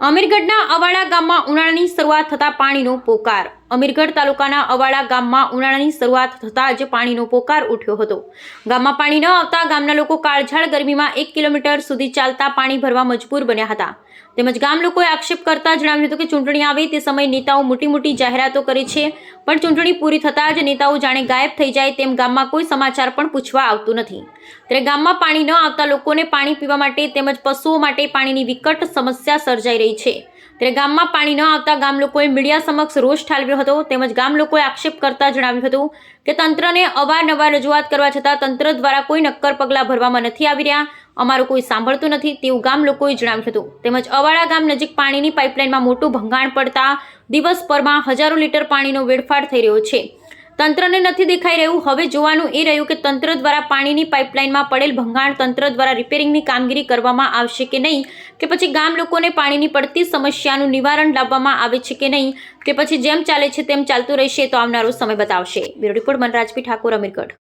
અમીરગઢના અવાડા ગામમાં ઉનાળાની શરૂઆત થતાં પાણીનો પોકાર. અમીરગઢ તાલુકાના અવાડા ગામમાં ઉનાળાની શરૂઆત થતાં જ પાણીનો પોકાર ઉઠ્યો હતો. ગામમાં પાણી ન આવતા ગામના લોકો કાળઝાળ ગરમીમાં એક કિલોમીટર સુધી ચાલતા પાણી ભરવા મજબૂર બન્યા હતા. તેમજ ગામ લોકોએ આક્ષેપ કરતા જણાવ્યું હતું કે ચૂંટણી આવે તે સમયે નેતાઓ મોટી મોટી જાહેરાતો કરે છે, પણ ચૂંટણી પૂરી થતાં જ નેતાઓ જાણે ગાયબ થઈ જાય તેમ ગામમાં કોઈ સમાચાર પણ પૂછવા આવતું નથી. ત્યારે ગામમાં પાણી ન આવતા લોકોને પાણી પીવા માટે તેમજ પશુઓ માટે પાણીની વિકટ સમસ્યા સર્જાઈ રહી છે. ત્યારે ગામમાં પાણી ન આવતા ગામ લોકોએ મીડિયા સમક્ષ રોષ ઠાલવ્યો હતો. તેમજ ગામ લોકોએ આક્ષેપ કરતા જણાવ્યું હતું કે તંત્રને અવારનવાર રજૂઆત કરવા છતાં તંત્ર દ્વારા કોઈ નક્કર પગલાં ભરવામાં નથી આવી રહ્યા. અમારું કોઈ સાંભળતું નથી તેવું ગામ લોકોએ જણાવ્યું હતું. તેમજ અવાડા ગામ નજીક પાણીની પાઇપલાઇનમાં મોટું ભંગાણ પડતા દિવસભરમાં હજારો લીટર પાણીનો વેડફાટ થઈ રહ્યો છે. તંત્રને નથી દેખાઈ રહ્યું. હવે જોવાનું એ રહ્યું કે તંત્ર દ્વારા પાણીની પાઇપલાઇનમાં પડેલ ભંગાણ તંત્ર દ્વારા રિપેરિંગની કામગીરી કરવામાં આવશે કે નહીં? કે પછી ગામ લોકોને પાણીની પડતી સમસ્યાનું નિવારણ લાવવામાં આવે છે કે નહીં? કે પછી જેમ ચાલે છે તેમ ચાલતું રહેશે તો આવનારો સમય બતાવશે. બ્યુરો રિપોર્ટ મનરાજપી ઠાકોર, અમીરગઢ.